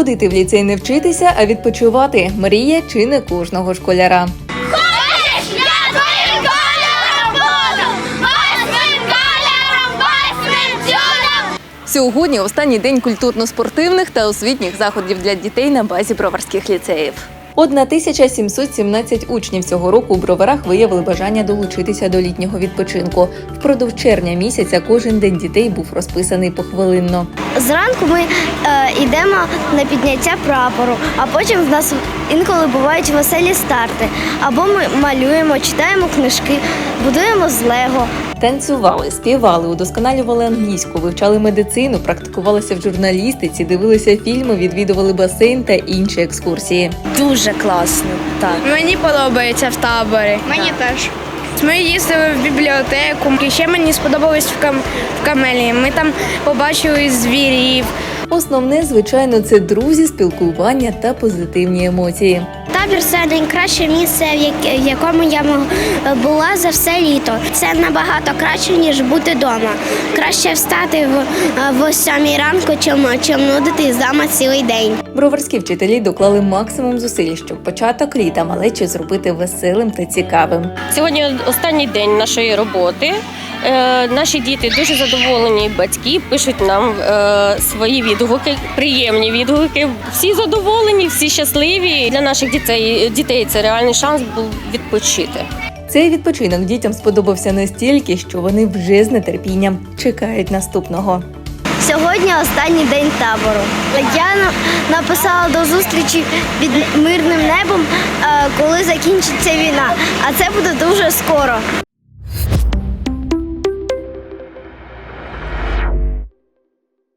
Ходити в ліцей не вчитися, а відпочивати мрія чи не кожного школяра. Сьогодні останній день культурно-спортивних та освітніх заходів для дітей на базі броварських ліцеїв. 1717 учнів цього року у броварах виявили бажання долучитися до літнього відпочинку. Впродовж червня місяця кожен день дітей був розписаний похвилинно. Зранку ми е, йдемо на підняття прапору, а потім в нас інколи бувають веселі старти. Або ми малюємо, читаємо книжки, будуємо з лего. Танцювали, співали, удосконалювали англійську, вивчали медицину, практикувалися в журналістиці, дивилися фільми, відвідували басейн та інші екскурсії. Дуже класно. Так. Мені подобається в таборі. Мені теж. Ми їздили в бібліотеку. І ще мені сподобалось в, кам... в камелі. Ми там побачили звірів. Основне, звичайно, це друзі, спілкування та позитивні емоції. Табір це найкраще місце, в як- в якому я була за все літо. Це набагато краще, ніж бути вдома. Краще встати в, в сьомій ранку, чим, чим нудити вдома цілий день. Броварські вчителі доклали максимум зусиль, щоб початок літа малечі зробити веселим та цікавим. Сьогодні останній день нашої роботи. Е, наші діти дуже задоволені. Батьки пишуть нам е, свої відгуки, приємні відгуки. Всі задоволені, всі щасливі. Для наших дітей дітей це реальний шанс був відпочити. Цей відпочинок дітям сподобався настільки, що вони вже з нетерпінням чекають наступного. Сьогодні останній день табору. Я написала до зустрічі під мирним небом, е, коли закінчиться війна. А це буде дуже скоро.